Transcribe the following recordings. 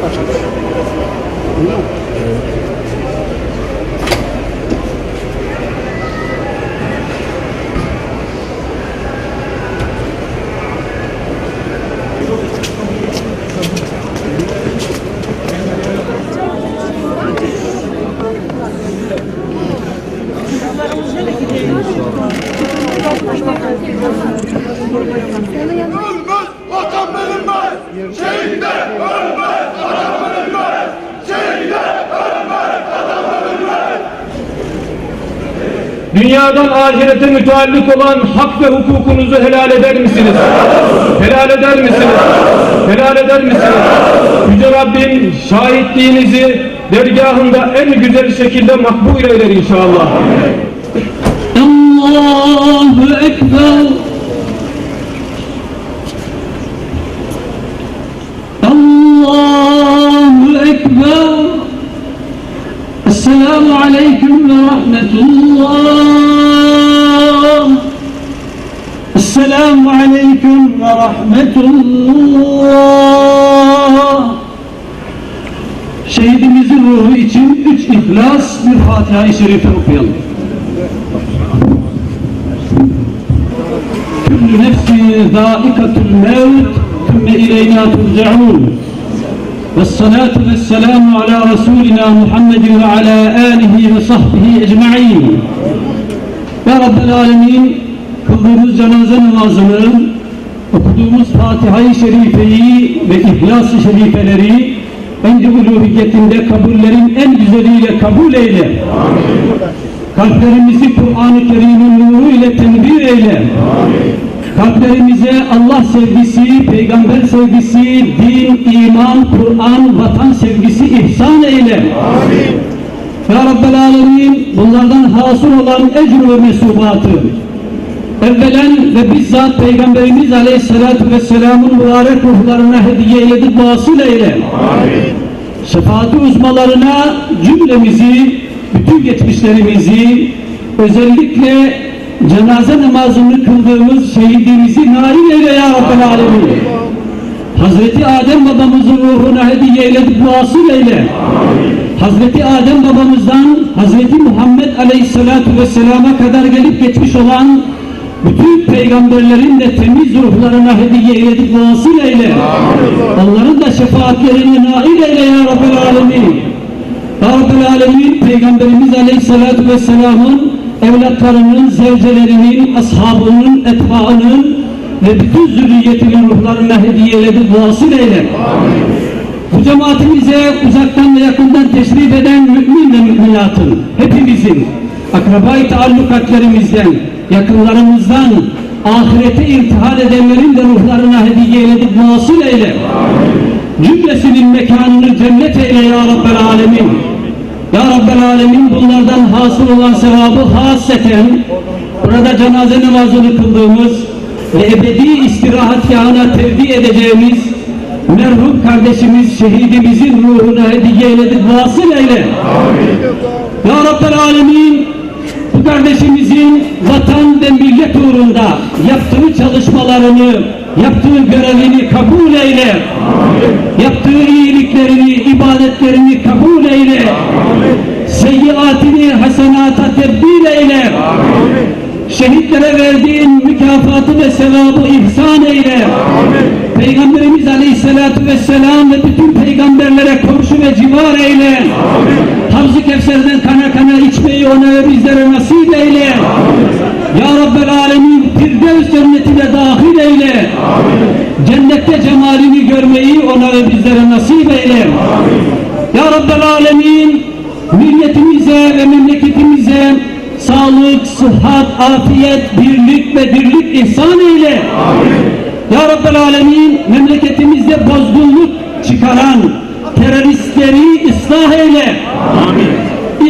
partido. Não. Dünyadan ahirete müteallik olan hak ve hukukunuzu helal eder misiniz? Helal eder misiniz? Helal eder misiniz? Yüce Rabbim şahitliğinizi dergahında en güzel şekilde makbul eyler inşallah. Allahu Ekber Allahu Ekber Esselamu Aleyküm ve Rahmetullah Esselamu Aleyküm ve Rahmetullah Şehidimizin ruhu için üç ihlas bir Fatiha-i Şerife okuyalım. كل نفس ذائقة الموت ثم إلينا ترجعون والصلاة والسلام على رسولنا محمد وعلى آله وصحبه أجمعين Ya Rabbel Alemin kıldığımız cenaze namazını okuduğumuz Fatiha-i Şerife'yi ve İhlas-ı Şerifeleri bence uluhiyetinde kabullerin en güzeliyle kabul eyle. Kalplerimizi Kur'an-ı Kerim'in nuru ile tenvir eyle. Kalplerimize Allah sevgisi, peygamber sevgisi, din, iman, Kur'an, vatan sevgisi ihsan eyle. Ya Rabbel Alemin bunlardan hasıl olan ecr ve mesubatı evvelen ve bizzat Peygamberimiz Aleyhisselatü Vesselam'ın mübarek ruhlarına hediye edip vasıl eyle. Şefaati uzmalarına cümlemizi, bütün geçmişlerimizi, özellikle cenaze namazını kıldığımız şehidimizi nail eyle ya Rabbel Alemin. Hazreti Adem babamızın ruhuna hediye eyledip vasıl eyle. Hazreti Adem babamızdan Hazreti Muhammed Aleyhisselatü Vesselam'a kadar gelip geçmiş olan bütün peygamberlerin de temiz ruhlarına hediye eyledip vasıl eyle. Onların da şefaatlerini nail eyle ya Rabbel Alemin. Ya Rabbel Alemin Peygamberimiz Aleyhisselatü Vesselam'ın evlatlarının, zevcelerinin, ashabının, etbaının ve bütün zürriyetinin ruhlarına hediye edip vasıl eyle. Bu cemaatimize uzaktan ve yakından teşrif eden mümin ve müminatın, hepimizin, akrabayı taallukatlerimizden, yakınlarımızdan, ahirete irtihal edenlerin de ruhlarına hediye edip vasıl eyle. Cümlesinin mekanını cennet eyle ya Rabbel Alemin. Ya Rabbel Alemin bunlardan hasıl olan sevabı hasreten burada cenaze namazını kıldığımız ve ebedi istirahatgahına tevdi edeceğimiz merhum kardeşimiz şehidimizin ruhuna hediye edip vasıl eyle. Ya Rabbel Alemin kardeşimizin vatan ve millet uğrunda yaptığı çalışmalarını, yaptığı görevini kabul eyle. Yaptığı iyiliklerini, ibadetlerini kabul eyle. Seyyiatini hasenata tebdil eyle. Şehitlere verdiğin mükafatı ve sevabı ihsan eyle. Peygamberimiz Aleyhisselatü Vesselam ve bütün peygamberlere komşu ve civar eyle. Havz-ı Kevser'den kana kana içmeyi ona ve bizlere nasip eyle. Ya Rabbel Alemin Firdevs cennetine dahil eyle. Cennette cemalini görmeyi ona ve bizlere nasip eyle. Ya Rabbel Alemin milletimize ve memleketimize sağlık, sıhhat, afiyet, birlik ve dirlik ihsan eyle. Ya Rabbel Alemin memleketimizde bozgunluk çıkaran teröristleri ıslah eyle.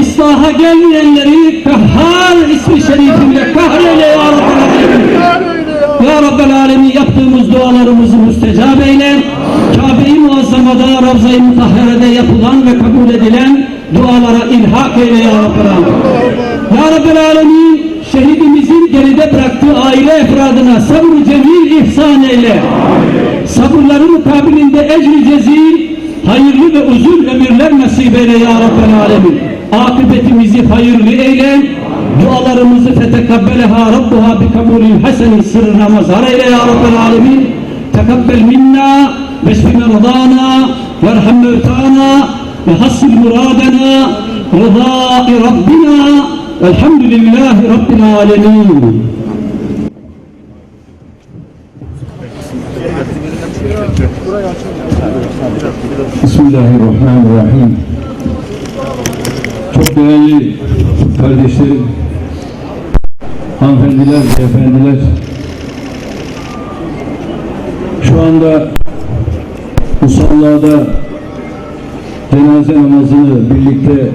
İslaha gelmeyenleri kahhar ismi şerifinle kahreyle ya Rabbel Alemin. Ya Rabbel Alemin yaptığımız dualarımızı müstecab eyle. Kabe-i Muazzama'da, Ravza-i Mutahhare'de yapılan ve kabul edilen dualara ilhak eyle ya Rabbel Alemin. Ya Rabbel Alemin şehidimizin geride bıraktığı aile efradına sabır cemil ihsan eyle. Sabırları mukabilinde ecri cezil hayırlı ve uzun ömürler nasip eyle ya Rabbel Alemin. Akıbetimizi hayırlı eyle. Dualarımızı fetekabbeleha Rabbuha bi kabulin hasenin sırrına mazhar eyle ya Rabbel Alemin. Tekabbel minna veşfi merdana verham mevtana ve hassil muradena rızai Rabbina velhamdülillahi Rabbil Alemin. Bismillahirrahmanirrahim. Çok değerli kardeşlerim, hanımefendiler, beyefendiler, şu anda Musalla'da cenaze namazını birlikte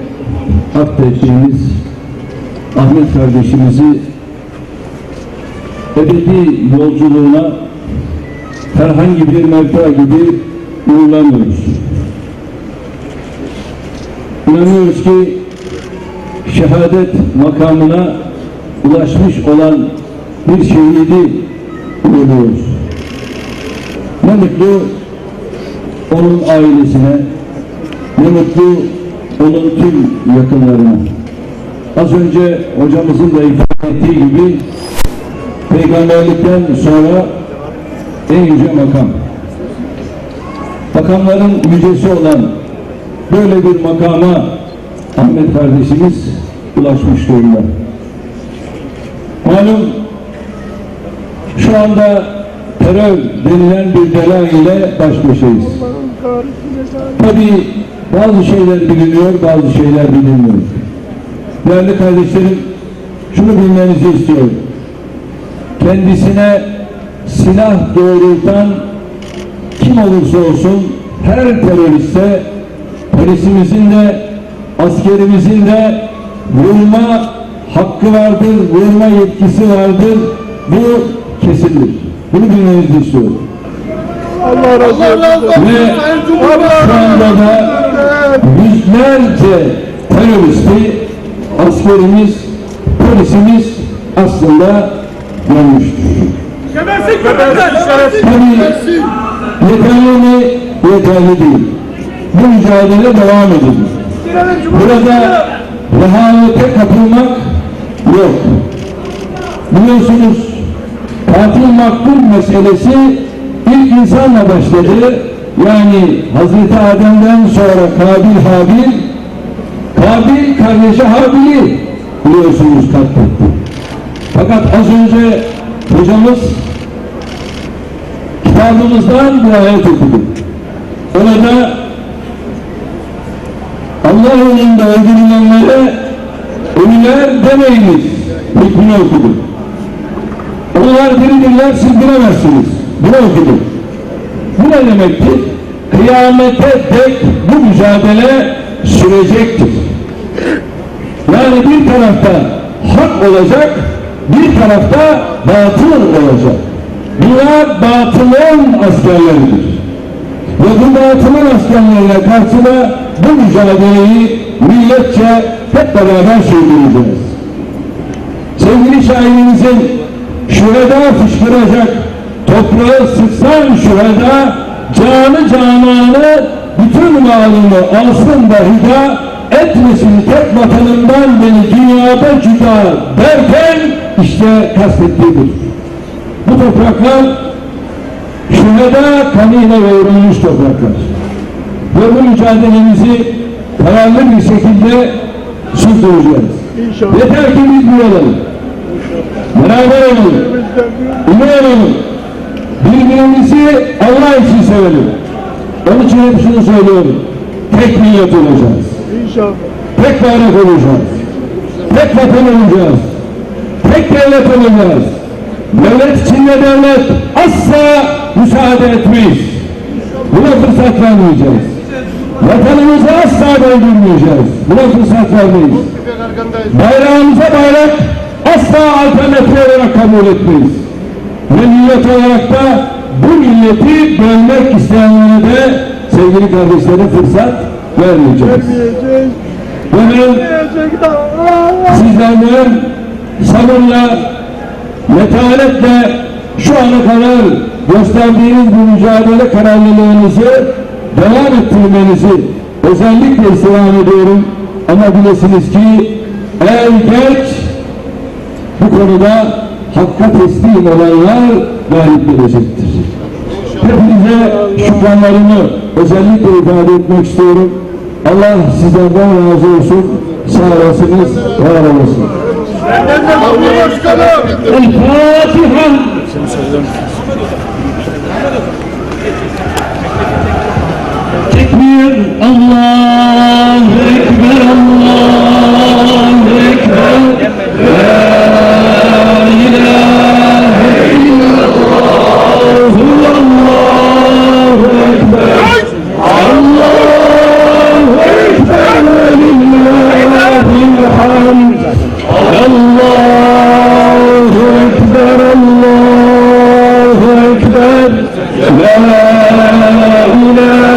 aktettiğimiz Ahmet kardeşimizi ebedi yolculuğuna herhangi bir mevta gibi uğurlamıyoruz. İnanıyoruz ki şehadet makamına ulaşmış olan bir şehidi uğurluyoruz. Ne mutlu onun ailesine, ne mutlu onun tüm yakınlarına. Az önce hocamızın da ifade ettiği gibi peygamberlikten sonra en yüce makam. Makamların yücesi olan böyle bir makama Ahmet kardeşimiz ulaşmış durumda. Malum şu anda terör denilen bir bela ile baş başayız. Tabii bazı şeyler biliniyor, bazı şeyler bilinmiyor. Değerli kardeşlerim, şunu bilmenizi istiyorum. Kendisine silah doğrultan kim olursa olsun her teröriste polisimizin de askerimizin de vurma hakkı vardır, vurma yetkisi vardır. Bu kesindir. Bunu bilmenizi istiyorum. Allah razı olsun. Ve şu anda da yüzlerce teröristi askerimiz, polisimiz aslında görmüştür. Tabii yeterli mi? Yeterli değil. Bu mücadele devam ediyor. Burada rehavete kapılmak yok. Biliyorsunuz katil maktul meselesi ilk insanla başladı. Yani Hazreti Adem'den sonra Kabil Habil, Kabil kardeşi Habil'i biliyorsunuz katletti. Fakat az önce hocamız kitabımızdan bir ayet okudu. Orada Allah yolunda öldürülenlere ölüler demeyiniz hükmünü okudu. Onlar diridirler siz bilemezsiniz. Bunu okudu. Bu ne demektir? Kıyamete dek bu mücadele sürecektir. Yani bir tarafta hak olacak, bir tarafta batıl olacak. Bunlar batılın askerleridir. Ve bu batılın askerlerine karşı bu mücadeleyi milletçe hep beraber sürdüreceğiz. Sevgili şairimizin şurada fışkıracak, toprağı sıksan şurada, canı cananı, bütün malını alsın da hüda, etmesin tek vatanından beni dünyada cüda derken işte kastettiğidir. Bu topraklar şurada kanıyla yoğrulmuş topraklar. Ve bu mücadelemizi kararlı bir şekilde sürdüreceğiz. İnşallah. Yeter ki biz bir olalım. Beraber olalım. Ümit olalım. Birbirimizi Allah için sevelim. Onun için hep şunu söylüyorum. Tek millet olacağız. İnşallah. Tek bayrak olacağız. Tek vatan olacağız. Tek devlet olacağız. Devlet içinde devlet asla müsaade etmeyiz. Buna fırsat vermeyeceğiz. Vatanımızı asla öldürmeyeceğiz. Buna fırsat vermeyiz. Bayrağımıza bayrak asla alternatif olarak kabul etmeyiz. Ve millet olarak da bu milleti bölmek isteyenlere de sevgili kardeşlerim fırsat vermeyeceğiz. Allah. sizlerden sabırla, metanetle şu ana kadar gösterdiğiniz bu mücadele kararlılığınızı devam ettirmenizi özellikle istirham ediyorum. Ama bilesiniz ki er geç bu konuda hakka teslim olanlar galip gelecektir. Hepinize şükranlarımı özellikle ifade etmek istiyorum. Allah sizlerden razı olsun. Sağ olasınız, var olasınız. El-Fatiha. Tekbir Allah. هؤلاء